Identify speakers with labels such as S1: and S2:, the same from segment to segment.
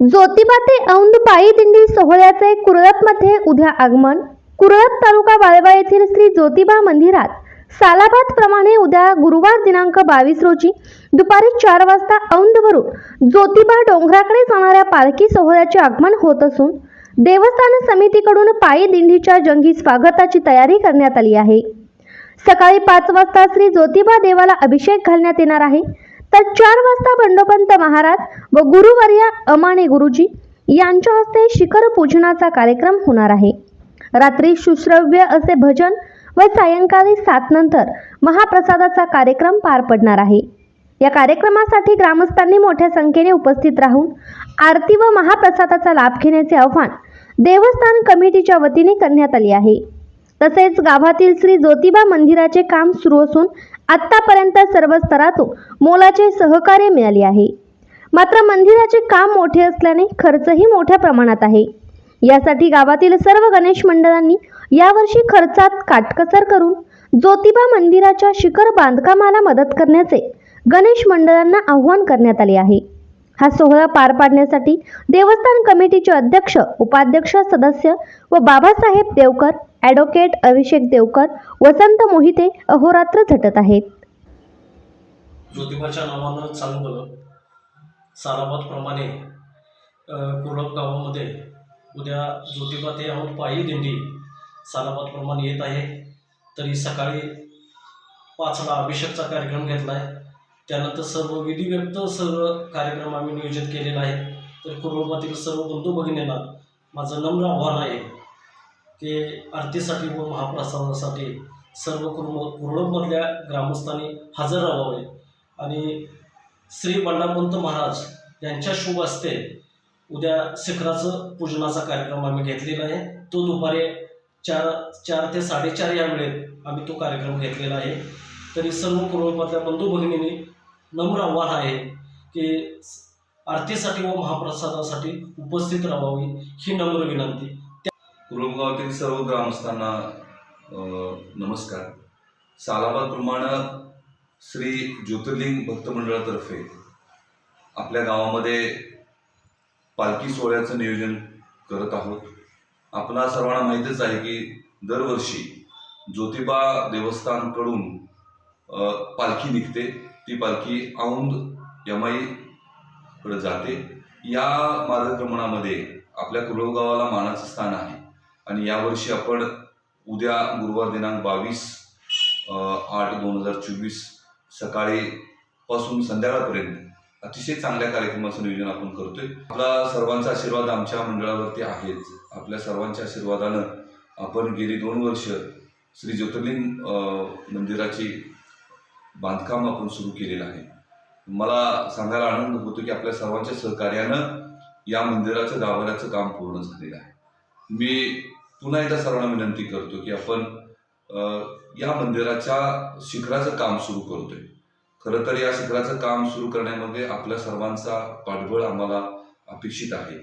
S1: ज्योतिबा ते औंध पायी दिंडी सोहळ्याचे कुरळपमध्ये उद्या आगमन. कुरळप तालुका वाळवा येथील श्री ज्योतिबा मंदिरात. सालाबाद प्रमाणे उद्या गुरुवार दिनांक बावीस रोजी दुपारी चार वाजता औंधवरून ज्योतिबा डोंगराकडे जाणाऱ्या पालखी सोहळ्याचे आगमन होत असून देवस्थान समितीकडून पायी दिंडीच्या जंगी स्वागताची तयारी करण्यात आली आहे. सकाळी पाच वाजता श्री ज्योतिबा देवाला अभिषेक घालण्यात येणार आहे. तर चार वाजता बंडोपंत महाराज व गुरुवर्य अमाने गुरुजी यांच्या हस्ते शिखर पूजनाचा कार्यक्रम होणार आहे. रात्री सुश्रव्य असे भजन व सायंकाळी सात नंतर महाप्रसादाचा कार्यक्रम पार पडणार आहे. या कार्यक्रमासाठी ग्रामस्थांनी मोठ्या संख्येने उपस्थित राहून आरती व महाप्रसादाचा लाभ घेण्याचे आव्हान देवस्थान कमिटीच्या वतीने करण्यात आले आहे. तसेच गावातील श्री ज्योतिबा मंदिराचे काम सुरू असून आत्तापर्यंत सर्व स्तरातून मोलाचे सहकार्य मिळाले आहे. मात्र मंदिराचे काम मोठे असल्याने खर्चही मोठ्या प्रमाणात आहे. यासाठी गावातील सर्व गणेश मंडळांनी यावर्षी खर्चात काटकसर करून ज्योतिबा मंदिराच्या शिखर बांधकामाला मदत करण्याचे गणेश मंडळांना आव्हान करण्यात आले आहे. हा सोहळा पार पाडण्यासाठी देवस्थान कमिटीचे अध्यक्ष उपाध्यक्ष सदस्य व बाबासाहेब देवकर ॲडव्होकेट अभिषेक देवकर वसंत मोहिते अहोरात्र झटत आहेत.
S2: ज्योतिबाच्या नावानं चांगलं साराबादप्रमाणे कुरळप गावामध्ये उद्या ज्योतिबा ते आहोत पायी दिंडी. साराबादप्रमाणे येत आहे. तरी सकाळी पाचला अभिषेकचा कार्यक्रम घेतला आहे त्यानंतर सर्व विधिव्यक्त सर्व कार्यक्रम आम्ही नियोजित केलेला आहे तर कुटुंबातील सर्व बंधू भगिनींना माझं नम्र आव्हान आहे की आरतीसाठी व महाप्रसादासाठी सर्व कुरुंब कुरळपमधल्या ग्रामस्थांनी हजर राहावे. आणि श्री बंडापंत महाराज यांच्या शुभ असते उद्या शिखराचं पूजनाचा कार्यक्रम आम्ही घेतलेला आहे. तो दुपारी चार चार ते साडेचार या वेळेत आम्ही तो कार्यक्रम घेतलेला आहे. तरी सर्व पूर्वपतल्या बंधू भगिनींनी नम्र आव्हान आहे की आरतीसाठी व महाप्रसादासाठी उपस्थित राहावी ही नम्र विनंती.
S3: कुरुमगावातील सर्व ग्रामस्थांना नमस्कार. सालाबादप्रमाणे श्री ज्योतिर्लिंग भक्त मंडळातर्फे आपल्या गावामध्ये पालखी सोहळ्याचं नियोजन करत आहोत. आपणा सर्वांना माहीतच आहे की दरवर्षी ज्योतिबा देवस्थानकडून पालखी निघते. ती पालखी औंध यमाईकडे जाते. या मार्गक्रमणामध्ये आपल्या कुरळगावाला मानाचं स्थान आहे. आणि यावर्षी आपण उद्या गुरुवार दिनांक बावीस आठ दोन हजार चोवीस सकाळीपासून संध्याकाळपर्यंत अतिशय चांगल्या कार्यक्रमाचं नियोजन आपण करतोय. आपला सर्वांचा आशीर्वाद आमच्या मंडळावरती आहेच. आपल्या सर्वांच्या आशीर्वादानं आपण गेली दोन वर्ष श्री ज्योतिर्लिंग मंदिराची बांधकाम आपण सुरू केलेलं आहे. मला सांगायला आनंद होतो की आपल्या सर्वांच्या सहकार्यानं या मंदिराचं गाभाऱ्याचं काम पूर्ण झालेलं आहे. मी पुन्हा एकदा सर्वांना विनंती करतो की आपण या मंदिराच्या शिखराचं काम सुरू करतोय. खरं तर या शिखराचं काम सुरू करण्यामध्ये आपल्या सर्वांचा पाठबळ आम्हाला अपेक्षित आहे.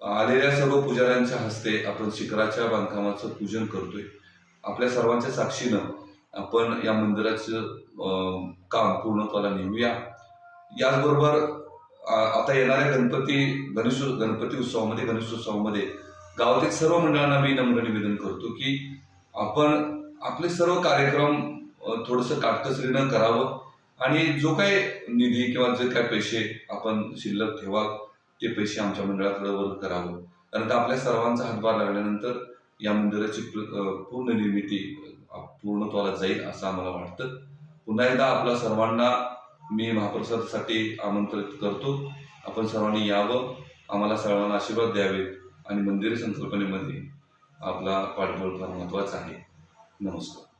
S3: आलेल्या सर्व पुजाऱ्यांच्या हस्ते आपण शिखराच्या बांधकामाचं पूजन करतोय. आपल्या सर्वांच्या साक्षीनं आपण या मंदिराचं काम काम पूर्णत्वाला नेऊया. याचबरोबर आता येणाऱ्या गणपती गणेश गणपती उत्सवामध्ये गणेशोत्सवामध्ये गावातील सर्व मंडळांना मी नम्र निवेदन करतो की आपण आपले सर्व कार्यक्रम थोडंसं काटकसरीनं करावं. आणि जो काही निधी किंवा जे काही पैसे आपण शिल्लक ठेवा ते पैसे आमच्या मंडळाकडे वर्ग करावं. कारण तर आपल्या सर्वांचा हातभार लागल्यानंतर या मंदिराची प्र- पूर्ण निर्मिती पूर्णत्वाला जाईल असं आम्हाला वाटतं. पुन्हा एकदा आपल्या सर्वांना मी महाप्रसादासाठी आमंत्रित करतो. आपण सर्वांनी यावं आम्हाला सर्वांना आशीर्वाद द्यावेत आणि मंदिर संकल्पनेमध्ये आपला पाठबळ फार महत्त्वाचा आहे. नमस्कार.